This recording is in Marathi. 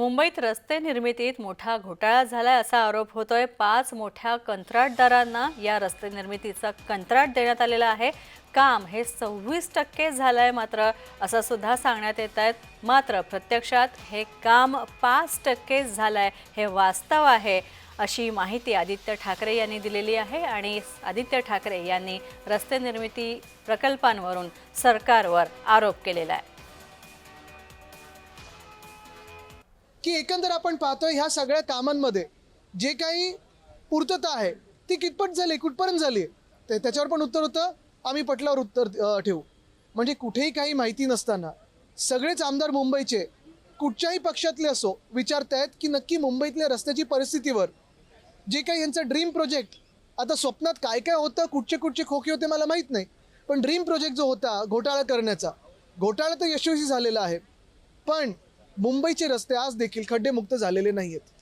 मुंबईत रस्ते निर्मितीत मोठा घोटाळा झालाय असा आरोप होतोय. पाच मोठ्या कंत्राटदारांना या रस्ते निर्मितीचा कंत्राट देण्यात आलेला आहे. काम हे सव्वीस टक्के झालं आहे मात्र असं सुद्धा सांगण्यात येत आहेत मात्र प्रत्यक्षात हे काम पाच टक्के आहे हे वास्तव आहे अशी माहिती आदित्य ठाकरे यांनी दिलेली आहे आणि आदित्य ठाकरे यांनी रस्ते निर्मिती प्रकल्पांवरून सरकारवर आरोप केलेला आहे. की एकंदर आपण पाहतोय ह्या सगळ्या कामांमध्ये जे काही पूर्तता आहे ती कितपत झाली कुठपर्यंत झाली? ते त्याच्यावर पण उत्तर होतं. आम्ही पटलावर उत्तर ठेवू. म्हणजे कुठेही काही माहिती नसताना सगळेच आमदार मुंबईचे कुठच्याही पक्षातले असो विचारतायत की नक्की मुंबईतल्या रस्त्याची परिस्थितीवर जे काही यांचं ड्रीम प्रोजेक्ट आता स्वप्नात काय काय होतं कुठचे कुठचे खोके होते मला माहीत नाही. पण ड्रीम प्रोजेक्ट जो होता घोटाळा करण्याचा घोटाळा तर यशस्वी झालेला आहे. पण मुंबईचे रस्ते आज देखील खड्डेमुक्त झालेले नाही आहेत